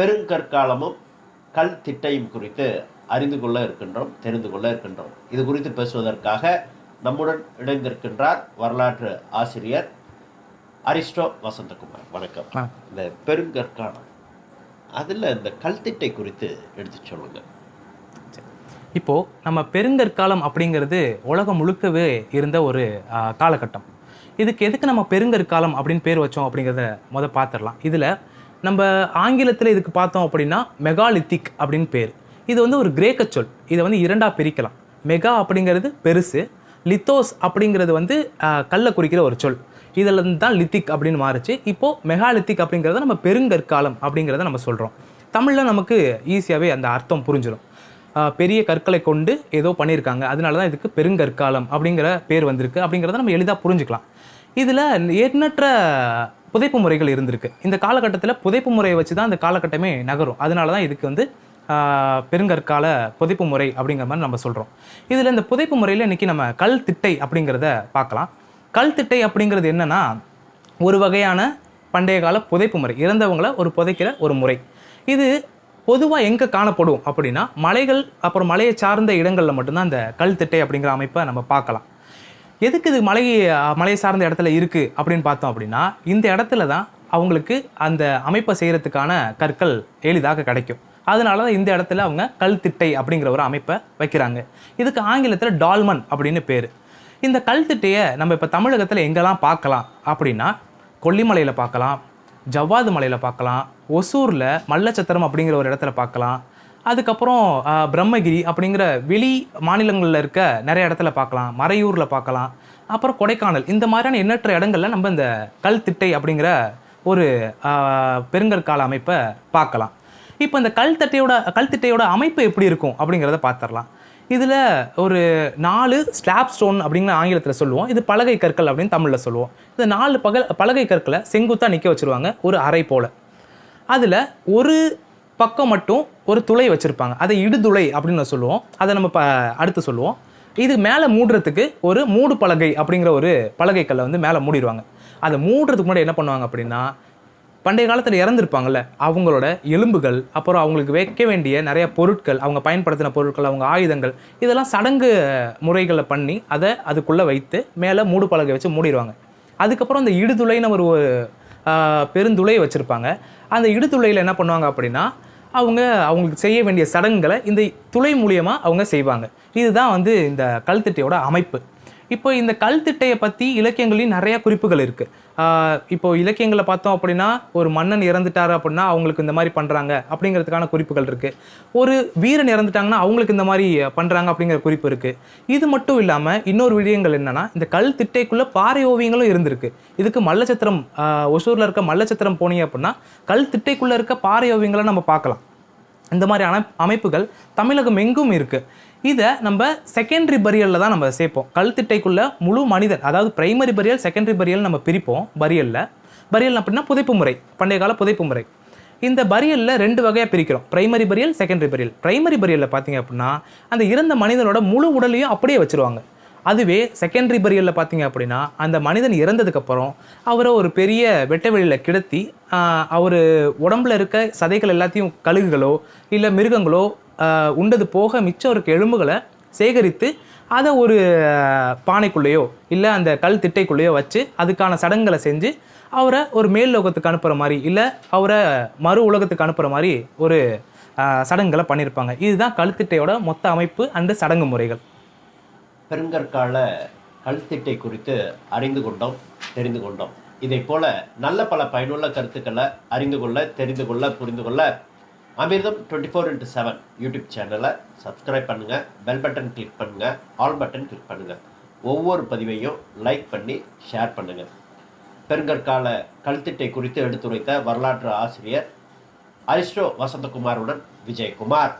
பெருங்கற்காலமும் கல் திட்டையும் குறித்து அறிந்து கொள்ள இருக்கின்றோம் தெரிந்து கொள்ள இருக்கின்றோம். இது குறித்து பேசுவதற்காக நம்முடன் இணைந்திருக்கின்றார் வரலாற்று ஆசிரியர் அரிஸ்டோ வசந்தகுமார். வணக்கம். இந்த பெருங்கற்காலம் அதில் இந்த கல்திட்டை குறித்து எடுத்து சொல்லுங்கள் இப்போ நம்ம பெருங்கற்காலம் அப்படிங்கிறது உலகம் முழுக்கவே இருந்த ஒரு காலகட்டம். இதுக்கு எதுக்கு நம்ம பெருங்கற்காலம் அப்படின்னு பேர் வச்சோம் அப்படிங்கிறத முத பார்த்துடலாம். இதில் நம்ம ஆங்கிலத்தில் இதுக்கு பார்த்தோம் அப்படின்னா மெகாலித்திக் அப்படின்னு பேர். இது வந்து ஒரு கிரேக்க சொல். இதை வந்து இரண்டாக பிரிக்கலாம். மெகா அப்படிங்கிறது பெருசு லித்தோஸ் அப்படிங்கிறது வந்து கல்லை குறிக்கிற ஒரு சொல். இதில் தான் லித்திக் அப்படின்னு மாறுச்சு. இப்போது மெகாலித்திக் அப்படிங்கிறத நம்ம பெருங்கற்காலம் அப்படிங்கிறத நம்ம சொல்கிறோம் தமிழில் நமக்கு ஈஸியாகவே அந்த அர்த்தம் புரிஞ்சிடும் பெரிய கற்களை கொண்டு ஏதோ பண்ணியிருக்காங்க. அதனால தான் இதுக்கு பெருங்கற்காலம் அப்படிங்கிற பேர் வந்திருக்கு. அப்படிங்கிறத நம்ம எளிதாக புரிஞ்சுக்கலாம். இதில் எண்ணற்ற புதைப்பு முறைகள் இருந்திருக்கு. இந்த காலகட்டத்தில் புதைப்பு முறையை வச்சு தான் அந்த காலகட்டமே நகரும். அதனால தான் இதுக்கு வந்து பெருங்கற்கால புதைப்பு முறை அப்படிங்கிற மாதிரி நம்ம சொல்கிறோம் இதில் இந்த புதைப்பு முறையில் இன்றைக்கி நம்ம கல் திட்டை அப்படிங்கிறத பார்க்கலாம். கல் திட்டை அப்படிங்கிறது என்னென்னா ஒரு வகையான பண்டைய கால புதைப்பு முறை. இறந்தவங்களை ஒரு புதைக்கிற ஒரு முறை. இது பொதுவாக எங்கே காணப்படும் அப்படின்னா மலைகள் அப்புறம் மலையை சார்ந்த இடங்களில் மட்டும்தான் இந்த கல் திட்டை அப்படிங்கிற அமைப்பை நம்ம பார்க்கலாம். எதுக்கு இது மலை மலை சார்ந்த இடத்துல இருக்குது அப்படின்னு பார்த்தோம் அப்படின்னா இந்த இடத்துல தான் அவங்களுக்கு அந்த அமைப்பை செய்கிறதுக்கான கற்கள் எளிதாக கிடைக்கும். அதனால தான் இந்த இடத்துல அவங்க கல் திட்டை அப்படிங்கிற ஒரு அமைப்பை வைக்கிறாங்க. இதுக்கு ஆங்கிலத்தில் டால்மன் அப்படின்னு பேர். இந்த கல் திட்டையை நம்ம இப்போ தமிழகத்தில் எங்கெல்லாம் பார்க்கலாம் அப்படின்னா கொல்லிமலையில் பார்க்கலாம் ஜவ்வாது மலையில் பார்க்கலாம் ஒசூரில் மல்லச்சத்திரம் அப்படிங்கிற ஒரு இடத்துல பார்க்கலாம் அதுக்கப்புறம் பிரம்மகிரி அப்படிங்கிற வெளி மாநிலங்களில் இருக்க நிறைய இடத்துல பார்க்கலாம். மறையூரில் பார்க்கலாம். அப்புறம் கொடைக்கானல். இந்த மாதிரியான எண்ணற்ற இடங்களில் நம்ம இந்த கல் திட்டை அப்படிங்கிற ஒரு பெருங்கற்கால அமைப்பை பார்க்கலாம். இப்போ இந்த கல் தட்டையோட கல் திட்டையோட அமைப்பு எப்படி இருக்கும் அப்படிங்கிறத பார்த்துடலாம். இதில் ஒரு நாலு ஸ்லாப் ஸ்டோன் அப்படிங்கிற ஆங்கிலத்தில் சொல்லுவோம். இது பலகை கற்கள் அப்படின்னு தமிழில் சொல்லுவோம். இந்த நாலு பகல் பலகை கற்களை செங்குத்தாக நிற்க வச்சுருவாங்க. ஒரு அறை போல். அதில் ஒரு பக்கம் மட்டும் ஒரு துளை வச்சுருப்பாங்க. அதை இடுதுளை அப்படின்னு சொல்லுவோம். அதை நம்ம ப அடுத்து சொல்லுவோம். இது மேலே மூடுறதுக்கு ஒரு மூடு பலகை அப்படிங்கிற ஒரு பலகைக்கல்லை வந்து மேலே மூடிடுவாங்க. அதை மூடுறதுக்கு முன்னாடி என்ன பண்ணுவாங்க அப்படின்னா பண்டைய காலத்தில் இறந்துருப்பாங்கல்ல அவங்களோட எலும்புகள் அப்புறம் அவங்களுக்கு வைக்க வேண்டிய நிறைய பொருட்கள் அவங்க பயன்படுத்தின பொருட்கள் அவங்க ஆயுதங்கள் இதெல்லாம் சடங்கு முறைகளை பண்ணி அதை அதுக்குள்ளே வைத்து மேலே மூடு பலகை வச்சு மூடிடுவாங்க. அதுக்கப்புறம் அந்த இடுதுளைன்னு ஒரு ஆஹ், பெருந்துளை வச்சுருப்பாங்க. அந்த இடுதுளையில் என்ன பண்ணுவாங்க அப்படின்னா அவங்க அவங்களுக்கு செய்ய வேண்டிய சடங்குகளை இந்த துளை மூலியமாக அவங்க செய்வாங்க. இதுதான் வந்து இந்த கல்திட்டையோட அமைப்பு. இப்போ இந்த கல் திட்டையை பற்றி இலக்கியங்களையும் நிறைய குறிப்புகள் இருக்குது இப்போ இலக்கியங்களை பார்த்தோம் அப்படின்னா ஒரு மன்னன் இறந்துட்டார் அப்படின்னா அவங்களுக்கு இந்த மாதிரி பண்ணுறாங்க அப்படிங்கிறதுக்கான குறிப்புகள் இருக்குது ஒரு வீரன் இறந்துட்டாங்கன்னா அவங்களுக்கு இந்த மாதிரி பண்ணுறாங்க அப்படிங்கிற குறிப்பு இருக்குது இது மட்டும் இல்லாமல் இன்னொரு விடயங்கள் என்னென்னா இந்த கல் திட்டைக்குள்ளே பாறை ஓவியங்களும் இருந்திருக்கு. இதுக்கு மல்லச்சத்திரம் ஒசூரில் இருக்க மல்லச்சத்திரம் போனீங்க அப்படின்னா கல் திட்டைக்குள்ளே இருக்க பாறை ஓவியங்களை நம்ம பார்க்கலாம். இந்த மாதிரி அமைப்புகள் தமிழகம் எங்கும் இருக்குது இதை நம்ம செகண்டரி பரியலில் தான் நம்ம சேர்ப்போம். கழுத்திட்டைக்குள்ளே முழு மனிதன் அதாவது பிரைமரி பரியல் செகண்டரி பரியல் நம்ம பிரிப்போம் பரியலில் பரியல் அப்படின்னா புதைப்பு முறை பண்டைய கால புதைப்பு முறை. இந்த பரியலில் ரெண்டு வகையாக பிரிக்கிறோம் பிரைமரி பரியல் செகண்டரி பரியல் பிரைமரி பரியலில் பார்த்தீங்க அப்படின்னா அந்த இறந்த மனிதனோட முழு உடலையும் அப்படியே வச்சுருவாங்க. அதுவே செகண்டரி பரியலில் பார்த்தீங்க அப்படின்னா அந்த மனிதன் இறந்ததுக்கப்புறம் அவரை ஒரு பெரிய வெட்ட வெளியில் கிடத்தி அவர் உடம்புல இருக்க சதைகள் எல்லாத்தையும் கழுகுகளோ இல்லை மிருகங்களோ உண்டது போக மிச்சம் இருக்க எலும்புகளை சேகரித்து அதை ஒரு பானைக்குள்ளேயோ இல்லை அந்த கல் திட்டைக்குள்ளேயோ வச்சு அதுக்கான சடங்குகளை செஞ்சு அவரை ஒரு மேல் லோகத்துக்கு அனுப்புகிற மாதிரி இல்லை அவரை மறு உலகத்துக்கு அனுப்புகிற மாதிரி ஒரு சடங்குகளை பண்ணியிருப்பாங்க இதுதான் கழுத்திட்டையோட மொத்த அமைப்பு அண்டு சடங்கு முறைகள். பெருங்கற்கால கல்திட்டை குறித்து அறிந்து கொண்டோம் தெரிந்து கொண்டோம். இதை போல நல்ல பல பயனுள்ள கருத்துக்களை அறிந்து கொள்ள தெரிந்து கொள்ள புரிந்து கொள்ள Amirtham twenty four into seven YouTube சேனலை சப்ஸ்கிரைப் பண்ணுங்கள் பெல் பட்டன் கிளிக் பண்ணுங்கள் ஆல் பட்டன் கிளிக் பண்ணுங்கள் ஒவ்வொரு பதிவையும் லைக் பண்ணி ஷேர் பண்ணுங்கள் பெருங்கற்கால கல்திட்டை குறித்து எடுத்துரைத்த வரலாற்று ஆசிரியர் அரிஸ்டோ வசந்தகுமாருடன் விஜயகுமார்.